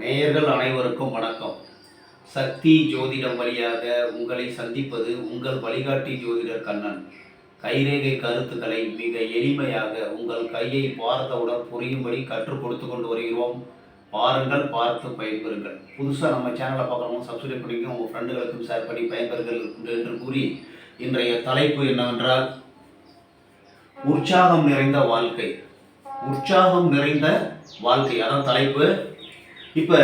நேயர்கள் அனைவருக்கும் வணக்கம். சக்தி ஜோதிடம் வழியாக உங்களை சந்திப்பது உங்கள் வழிகாட்டி ஜோதிடர் கண்ணன். கைரேகை கருத்துக்களை மிக எளிமையாக உங்கள் கையை பார்த்தவுடன் புரியும்படி கற்றுக் கொடுத்து கொண்டு வருகிறோம். பாருங்கள் பார்த்து பயன்பெறுங்கள். புதுசாக நம்ம சேனலை பார்க்குறவங்க சப்ஸ்கிரைப் பண்ணிக்க உங்கள் ஃப்ரெண்டுகளுக்கும் ஷேர் பண்ணி பயன்பெறுங்கள் என்று கூறி இன்றைய தலைப்பு என்னவென்றால் உற்சாகம் நிறைந்த வாழ்க்கை. உற்சாகம் நிறைந்த வாழ்க்கை. அதான் தலைப்பு. இப்போ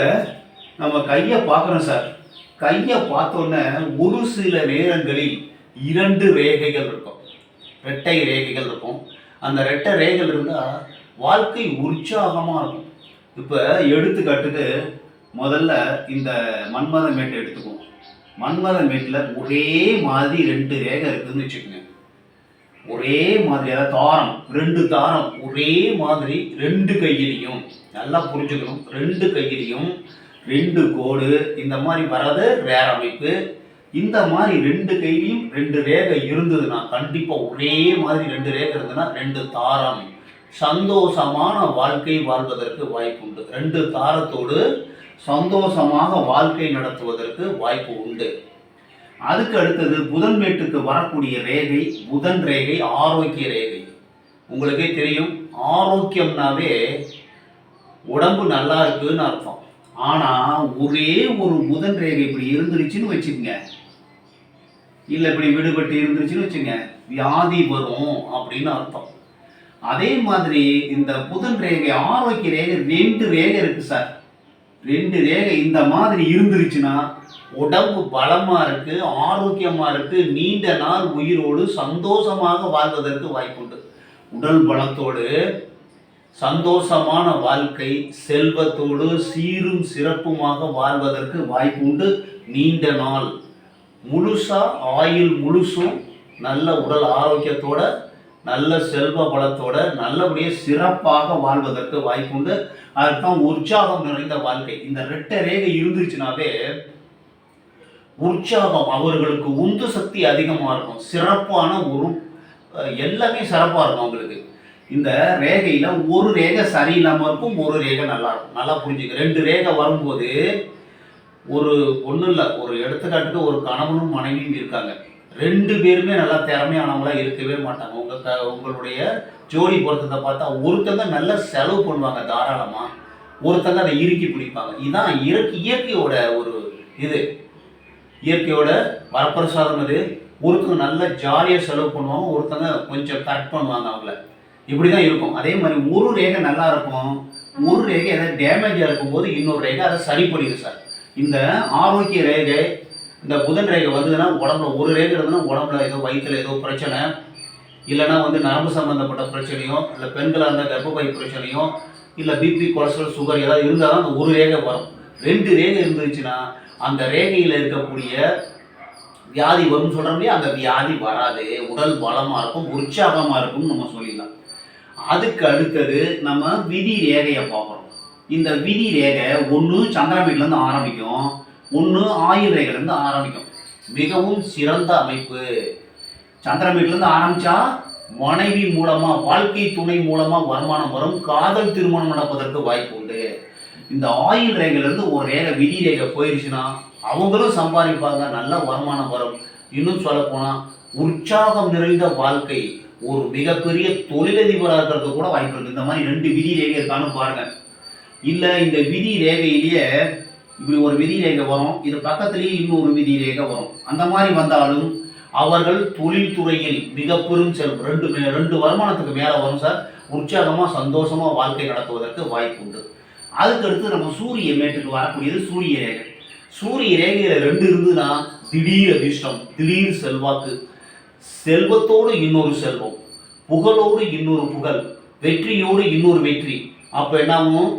நம்ம கையை பார்க்குறோம் சார். கையை பார்த்தோன்னே ஒரு சில நேரங்களில் இரண்டு ரேகைகள் இருக்கும். ரெட்டை ரேகைகள் இருக்கும். அந்த ரெட்டை ரேகைகள் இருந்தால் வாழ்க்கை உற்சாகமாக இருக்கும். இப்போ எடுத்துக்காட்டுக்கு முதல்ல இந்த மன்மத மேட்டை எடுத்துக்குவோம். மன்மத மேட்டில் ஒரே மாதிரி ரெண்டு ரேகை இருக்குதுன்னு வச்சுக்கோங்க. ஒரே மாதிரி அதாவது தாரம் ரெண்டு தாரம் ஒரே மாதிரி ரெண்டு கையிலையும் நல்லா புரிஞ்சுக்கணும். ரெண்டு கையிலையும் ரெண்டு கோடு இந்த மாதிரி வர்றது வேற அமைப்பு. இந்த மாதிரி ரெண்டு கையிலையும் ரெண்டு ரேகை இருந்ததுன்னா கண்டிப்பாக ஒரே மாதிரி ரெண்டு ரேகை இருந்ததுன்னா ரெண்டு தாரம். சந்தோஷமான வாழ்க்கை வாழ்வதற்கு வாய்ப்பு உண்டு ரெண்டு தாரத்தோடு சந்தோஷமாக வாழ்க்கை நடத்துவதற்கு வாய்ப்பு உண்டு. அதுக்கு அடுத்தது புதன் மேட்டுக்கு வரக்கூடிய ரேகை புதன் ரேகை ஆரோக்கிய ரேகை. உங்களுக்கே தெரியும் ஆரோக்கியம்னாவே உடம்பு நல்லா இருக்குன்னு அர்த்தம். ஆனால் ஒரே ஒரு புதன் ரேகை இப்படி இருந்துருச்சுன்னு வச்சுக்கோங்க. இல்லை இப்படி விடுபட்டு இருந்துருச்சுன்னு வச்சுங்க வியாதி வரும் அப்படின்னு அர்த்தம். அதே மாதிரி இந்த புதன் ரேகை ஆரோக்கிய ரேகை ரெண்டு ரேகை இருக்குது சார். ரெண்டு ரேகை இந்த மாதிரி இருந்துருச்சுன்னா உடம்பு பலமாக இருக்கு ஆரோக்கியமாக இருக்குது நீண்ட நாள் உயிரோடு சந்தோஷமாக வாழ்வதற்கு வாய்ப்புண்டு. உடல் பலத்தோடு சந்தோஷமான வாழ்க்கை செல்வத்தோடு சீரும் சிறப்புமாக வாழ்வதற்கு வாய்ப்பு உண்டு நீண்ட நாள் முழுசாக ஆயில் முழுசும் நல்ல உடல் ஆரோக்கியத்தோட நல்ல செல்வ பலத்தோட நல்லபடியாக சிறப்பாக வாழ்வதற்கு வாய்ப்புண்டு. அதுதான் உற்சாகம் நிறைந்த வாழ்க்கை. இந்த ரெட்ட ரேகை இருந்துச்சுனாவே உற்சாகம் அவர்களுக்கு உந்து சக்தி அதிகமாக இருக்கும். சிறப்பான ஒரு எல்லாமே சிறப்பாக இருக்கும் அவங்களுக்கு. இந்த ரேகையில் ஒரு ரேகை சரியில்லாமல் இருக்கும் ஒரு ரேகை நல்லா இருக்கும். நல்லா புரிஞ்சுக்க. ரெண்டு ரேகை வரும்போது ஒரு ஒன்றும் இல்லை ஒரு எடுத்துக்காட்டுக்கு ஒரு கணவனும் மனைவியும் இருக்காங்க. ரெண்டு பேருமே நல்லா திறமையானவங்களா இருக்கவே மாட்டாங்க. உங்க த உங்களுடைய ஜோடி பொருத்தத்தை பார்த்தா ஒருத்தங்க நல்லா செலவு பண்ணுவாங்க தாராளமாக ஒருத்தங்க அதை இறுக்கி பிடிப்பாங்க. இதுதான் இயற்கை இயற்கையோட ஒரு இது. இயற்கையோட வரப்பிரசாதம் அது. ஒருத்தங்க நல்லா ஜாலியாக செலவு பண்ணுவாங்க ஒருத்தங்க கொஞ்சம் கரெக்ட் பண்ணுவாங்க அவங்கள. இப்படி தான் இருக்கும். அதே மாதிரி ஒரு ரேகை நல்லா இருக்கும். ஒரு ரேகை ஏதாவது டேமேஜாக இருக்கும்போது இன்னொரு ரேகை அதை சரி பண்ணிடும் சார். இந்த ஆரோக்கிய ரேகை இந்த புதன் ரேகை வந்ததுன்னா உடம்புல ஒரு ரேகை இருந்ததுன்னா உடம்புல ஏதோ வயிற்றில் ஏதோ பிரச்சனை. இல்லைன்னா வந்து நரம்பு சம்மந்தப்பட்ட பிரச்சனையோ இல்லை பெண்களாக இருந்தால் கர்ப்பப்பை பிரச்சனையோ இல்லை பிபி கொலஸ்ட்ரால் சுகர் ஏதாவது இருந்தால் தான் அந்த ஒரு ரேகை வரும். ரெண்டு ரேகை இருந்துச்சுன்னா அந்த ரேகையில் இருக்கக்கூடிய வியாதி வரும்னு சொல்கிறோம் இல்லையா? அந்த வியாதி வராது. உடல் பலமாக இருக்கும் உற்சாகமாக இருக்கும்னு நம்ம சொல்லிடலாம். அதுக்கு அடுத்தது நம்ம விதி ரேகையை பார்க்குறோம். இந்த விதி ரேகை ஒன்று சந்திரமேட்லேருந்து ஆரம்பிக்கும். ஒன்று ஆயுள் ரேகையிலேருந்து ஆரம்பிக்கும். மிகவும் சிறந்த அமைப்பு. சந்திரமீட்டிலேருந்து ஆரம்பித்தா மனைவி மூலமாக வாழ்க்கை துணை மூலமாக வருமானம் வரும். காதல் திருமணம் நடப்பதற்கு வாய்ப்பு உண்டு. இந்த ஆயுள் ரேகையிலேருந்து ஒரு ரேகை விதி ரேகை போயிடுச்சுன்னா அவங்களும் சம்பாதிப்பாங்க நல்ல வருமானம் வரும். இன்னும் சொல்ல போனால் உற்சாகம் நிறைந்த வாழ்க்கை ஒரு மிகப்பெரிய தொழிலதிபராக இருக்கிறது கூட வாய்ப்பு இருக்குது இந்த மாதிரி ரெண்டு விதி ரேகை இருக்கான்னு பாருங்க. இல்லை இந்த விதி ரேகையிலேயே இப்படி ஒரு விதி ரேகை வரும். இது பக்கத்துலேயே இன்னொரு விதி ரேகை வரும். அந்த மாதிரி வந்தாலும் அவர்கள் தொழில்துறையில் மிக பெரும் செல்வம் ரெண்டு ரெண்டு வருமானத்துக்கு மேலே வரும் சார். உற்சாகமாக சந்தோஷமாக வாழ்க்கை நடத்துவதற்கு வாய்ப்பு உண்டு. அதுக்கடுத்து நம்ம சூரிய மேட்டுக்கு வரக்கூடியது சூரிய ரேகை. சூரிய ரேகையில் ரெண்டு இருந்துன்னா திடீர் அதிர்ஷ்டம் திடீர் செல்வாக்கு. செல்வத்தோடு இன்னொரு செல்வம் புகழோடு இன்னொரு புகழ் வெற்றியோடு இன்னொரு வெற்றி. அப்போ என்னாகும்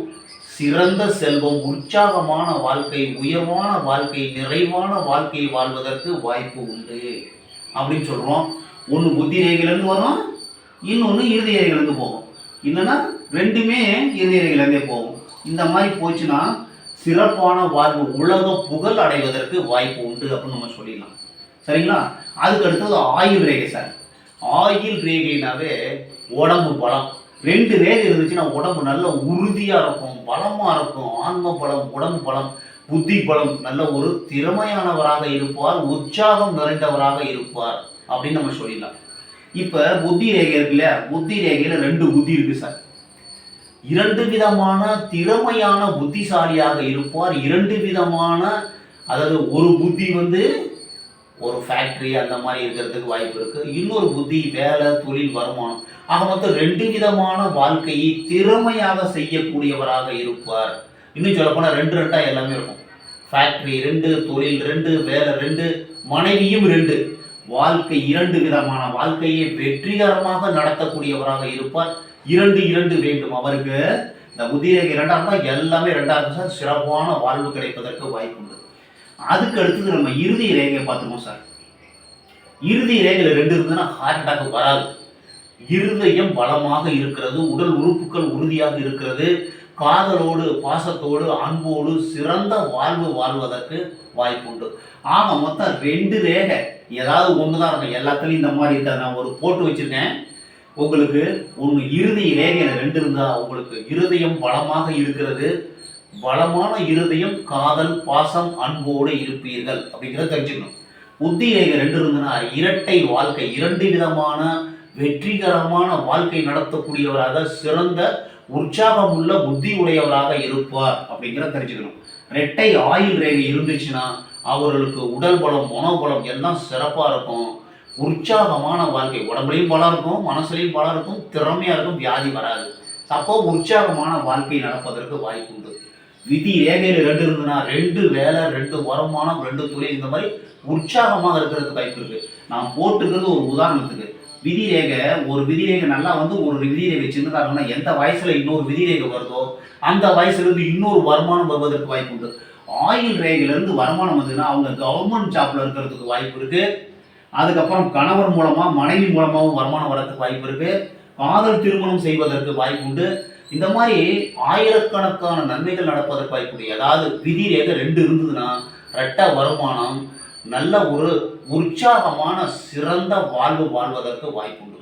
சிறந்த செல்வம் உற்சாகமான வாழ்க்கை உயர்வான வாழ்க்கை நிறைவான வாழ்க்கை வாழ்வதற்கு வாய்ப்பு உண்டு அப்படின்னு சொல்கிறோம் ஒன்று புத்தி ரேகையிலேருந்து வரும் இன்னொன்று இறுதி ரேகையிலேருந்து போகும். இல்லைன்னா ரெண்டுமே இறுதி ரேகையிலேருந்தே போகும். இந்த மாதிரி போச்சுன்னா சிறப்பான வாழ்வு உலக புகழ் அடைவதற்கு வாய்ப்பு உண்டு அப்படின்னு நம்ம சொல்லிடலாம். சரிங்களா? அதுக்கு அடுத்தது ஆயுள் ரேகை சார். ஆயுள் ரேகைனாவே உடம்பு பலம். ரெண்டு ரேகை இருந்துச்சுன்னா உடம்பு நல்ல உறுதியாக இருக்கும் பலமாக இருக்கும். ஆன்ம பலம் உடம்பு பலம் புத்தி பலம் நல்ல ஒரு திறமையானவராக இருப்பார் உற்சாகம் நிறைந்தவராக இருப்பார் அப்படின்னு நம்ம சொல்லிடலாம். இப்போ புத்தி ரேகை இருக்குல்ல புத்தி ரேகையில் ரெண்டு புத்தி இருக்கு சார். இரண்டு விதமான திறமையான புத்திசாலியாக இருப்பார் இரண்டு விதமான அதாவது ஒரு புத்தி வந்து ஒரு ஃபேக்ட்ரி அந்த மாதிரி இருக்கிறதுக்கு வாய்ப்பு இருக்குது இன்னொரு புத்தி வேலை தொழில் வருமானம். ஆக மொத்தம் ரெண்டு விதமான வாழ்க்கையை திறமையாக செய்யக்கூடியவராக இருப்பார். இன்னும் சொல்லப்போனால் ரெண்டு ரெண்டாக எல்லாமே இருக்கும். ஃபேக்ட்ரி ரெண்டு தொழில் ரெண்டு வேலை ரெண்டு மனைவியும் ரெண்டு. வாழ்க்கை இரண்டு விதமான வாழ்க்கையை வெற்றிகரமாக நடத்தக்கூடியவராக இருப்பார். இரண்டு இரண்டு வேண்டும். அவருக்கு இந்த புத்திரேகை இரண்டாக தான் எல்லாமே ரெண்டாக சிறப்பான வாழ்வு கிடைப்பதற்கு வாய்ப்பு உண்டு. அதுக்கு அடுத்தது நம்ம இறுதி ரேகையை பார்த்துருவோம் சார். இறுதி ரேகையில் ரெண்டு இருந்ததுன்னா ஹார்ட் அட்டாக் வராது. இருதயம் பலமாக இருக்கிறது உடல் உறுப்புகள் உறுதியாக இருக்கிறது காதலோடு பாசத்தோடு அன்போடு சிறந்த வாழ்வு வாழ்வதற்கு வாய்ப்பு உண்டு ஆக மொத்தம் ரெண்டு ரேகை ஏதாவது ஒன்று தான் இருக்கும் எல்லாத்துலேயும் இந்த மாதிரி இருக்காது. நான் ஒரு போட்டு வச்சுருக்கேன். உங்களுக்கு ஒன்று இறுதி ரேகையில் ரெண்டு இருந்தால் உங்களுக்கு இருதயம் பலமாக இருக்கிறது பலமான இருதயம் காதல் பாசம் அன்போடு இருப்பீர்கள் அப்படிங்கிறத தெரிஞ்சுக்கணும். புத்தி ரேகை ரெண்டு இருந்ததுன்னா இரட்டை வாழ்க்கை இரண்டு விதமான வெற்றிகரமான வாழ்க்கை நடத்தக்கூடியவராக சிறந்த உற்சாகம் உள்ள புத்தி உடையவராக இருப்பார் அப்படிங்கிறத தெரிஞ்சுக்கணும். ரெட்டை ஆயுள் ரேகை இருந்துச்சுன்னா அவர்களுக்கு உடல் பலம் மனோபலம் எல்லாம் சிறப்பாக இருக்கும். உற்சாகமான வாழ்க்கை உடம்புலையும் பலம் இருக்கும் மனசுலையும் பலம் இருக்கும் திறமையாக இருக்கும் வியாதி வராது. அப்போ உற்சாகமான வாழ்க்கை நடப்பதற்கு வாய்ப்பு உண்டு. விதி ரேகையில் ரெண்டு இருந்ததுன்னா ரெண்டு வேலை ரெண்டு வருமானம் ரெண்டு தொழில் இந்த மாதிரி உற்சாகமாக இருக்கிறதுக்கு வாய்ப்பு இருக்கு. நான் போட்டுக்கிறது ஒரு உதாரணத்துக்கு. விதி ரேகை ஒரு விதி ரேகை நல்லா வந்து ஒரு விதி ரேகை சின்னதாக இருக்குன்னா எந்த வயசுல இன்னொரு விதி ரேகை வருதோ அந்த வயசுலேருந்து இன்னொரு வருமானம் வருவதற்கு வாய்ப்பு உண்டு. ஆயில் ரேகையிலேருந்து வருமானம் வந்ததுன்னா அவங்க கவர்மெண்ட் ஜாப்ல இருக்கிறதுக்கு வாய்ப்பு இருக்கு. அதுக்கப்புறம் கணவர் மூலமாக மனைவி மூலமாகவும் வருமானம் வரதுக்கு வாய்ப்பு இருக்கு. காதல் திருமணம் செய்வதற்கு வாய்ப்பு உண்டு. இந்த மாதிரி ஆயிரக்கணக்கான நன்மைகள் நடப்பதற்கு வாய்ப்புடைய அதாவது ஏதாவது விதி ரேகை ரெண்டு இருந்ததுன்னா ரெட்ட வருமானம் நல்ல ஒரு உற்சாகமான சிறந்த வாழ்வு வாழ்வதற்கு வாய்ப்பு உண்டு.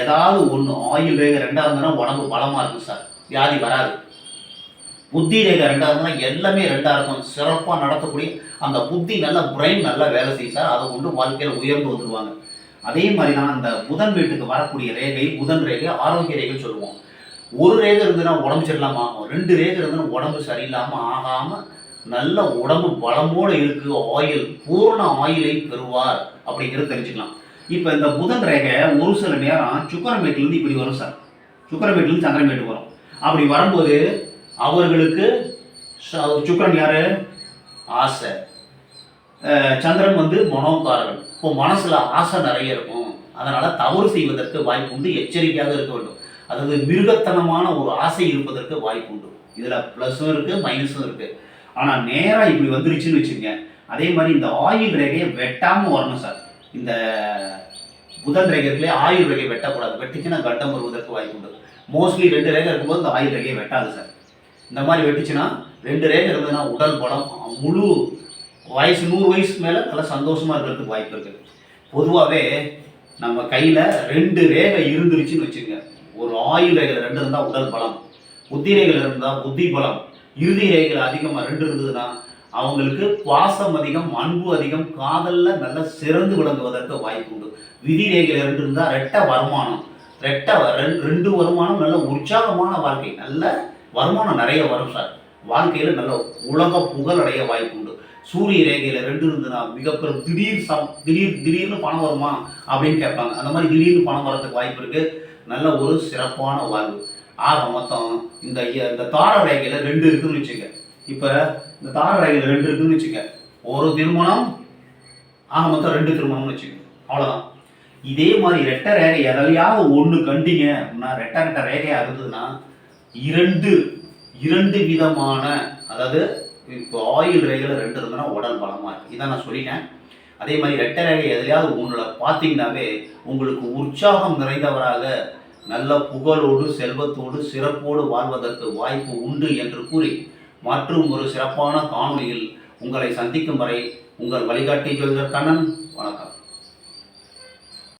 ஏதாவது ஒன்று ஆயுள் ரேகை ரெண்டாக இருந்ததுன்னா உடம்பு பலமாக இருக்கும் சார். வியாதி வராது. புத்தி ரேகை ரெண்டாக இருந்ததுன்னா எல்லாமே ரெண்டாக இருக்கும். சிறப்பாக நடத்தக்கூடிய அந்த புத்தி நல்ல பிரெயின் நல்லா வேலை செய்யும் சார். அதை கொண்டு வாழ்க்கையில் உயர்ந்து வந்துடுவாங்க அதே மாதிரி தான் அந்த புதன் வீட்டுக்கு வரக்கூடிய ரேகை புதன் ரேகை ஆரோக்கிய ரேகைன்னு சொல்லுவோம். ஒரு ரேகை இருந்ததுன்னா உடம்பு சரியில்லாமல் ஆகும். ரெண்டு ரேகை இருந்ததுன்னா உடம்பு சரியில்லாமல் ஆகாமல் நல்ல உடம்பு பலமோடு இருக்கு. ஆயில் பூர்ண ஆயிலை பெறுவார். அப்படிங்கிறது தெரிஞ்சுக்கலாம். இப்போ இந்த புதன் ரேகை ஒரு சில நேரம் சுக்கரமேட்டிலேருந்து இப்படி வரும் சார். சுக்கரமேட்டிலேருந்து சந்திரமேட்டு வரும். அப்படி வரும்போது அவர்களுக்கு ச- யார்? ஆசை. சந்திரன் வந்து மனோகாரகன். இப்போ மனசில் ஆசை நிறைய இருக்கும். அதனால் தவறு செய்வதற்கு வாய்ப்பு உண்டு எச்சரிக்கையாக இருக்க வேண்டும். அதாவது மிருகத்தனமான ஒரு ஆசை இருப்பதற்கு வாய்ப்பு உண்டு. இதில் ப்ளஸும் இருக்குது மைனஸும் இருக்குது ஆனால் நேராக இப்படி வந்துருச்சுன்னு வச்சுக்கோங்க. அதே மாதிரி இந்த ஆயில் ரேகையை வெட்டாமல் வரணும் சார் இந்த புதன் ரேகைகளே ஆயுள் ரேகை வெட்டக்கூடாது. வெட்டுச்சுன்னா கட்டம் வருவதற்கு வாய்ப்பு உண்டு. மோஸ்ட்லி ரெண்டு ரேகை இருக்கும்போது இந்த ஆயுள் ரேகையை வெட்டாது சார் இந்த மாதிரி வெட்டுச்சுன்னா ரெண்டு ரேகை இருந்ததுன்னா உடல் பலம் முழு வயசு நூறு வயசுக்கு மேலே நல்லா சந்தோஷமாக இருக்கிறதுக்கு வாய்ப்பு இருக்குது பொதுவாகவே நம்ம கையில் ரெண்டு ரேகை இருந்துருச்சுன்னு வச்சுங்க ஒரு ஆயுள் ரேகையில் ரெண்டு இருந்தால் உடல் பலம் புத்தி ரேகையில் இருந்தால் புத்தி பலம். இறுதி ரேகையில் அதிகமாக ரெண்டு இருந்ததுன்னா அவங்களுக்கு பாசம் அதிகம் அன்பு அதிகம் காதலில் நல்ல சிறந்து விளங்குவதற்கு வாய்ப்பு உண்டு. விதி ரேகையில் ரெண்டு இருந்தால் ரெட்ட வருமானம். ரெட்ட வ- ரெண்டு- ரெண்டு வருமானம் நல்ல உற்சாகமான வாழ்க்கை. நல்ல வருமானம் நிறைய வரும் சார். வாழ்க்கையில் நல்ல உலக புகழ் அடைய வாய்ப்பு உண்டு. சூரிய ரேகையில் ரெண்டு இருந்ததுன்னா மிகப்பெரும் திடீர் சம் திடீர் திடீர்னு பணம் வருமா அப்படின்னு கேட்பாங்க. அந்த மாதிரி திடீர்னு பணம் வரதுக்கு வாய்ப்பு இருக்குது நல்ல ஒரு சிறப்பான வாழ்வு. ஆக மொத்தம் இந்த இந்த தார ரேகையில் ரெண்டு இருக்குன்னு வச்சுக்க. இப்போ இந்த தார ரேகையில் ரெண்டு இருக்குன்னு வச்சுக்க. ஒரு திருமணம் ஆக மொத்தம் ரெண்டு திருமணம்னு வச்சுக்க. அவ்வளோதான் இதே மாதிரி ரெட்டை ரேகை எதையாவது ஒன்று கண்டிங்க அப்படின்னா ரெட்டை ரெட்டை ரேகையாக இருந்ததுன்னா இரண்டு இரண்டு விதமான அதாவது இப்போ ஆயில் ரேகையில் ரெண்டு இருந்ததுன்னா உடல் பலமாக இருக்குது இதை நான் சொல்லிட்டேன். அதே மாதிரி ரெட்டரேகை எதுலையாவது உங்களை பார்த்தீங்கன்னாவே உங்களுக்கு உற்சாகம் நிறைந்தவராக நல்ல புகழோடு செல்வத்தோடு சிறப்போடு வாழ்வதற்கு வாய்ப்பு உண்டு என்று கூறி மற்றும் ஒரு சிறப்பான காணொலியில் உங்களை சந்திக்கும் வரை உங்கள் வழிகாட்டி ஜோதிடர் கண்ணன். வணக்கம்.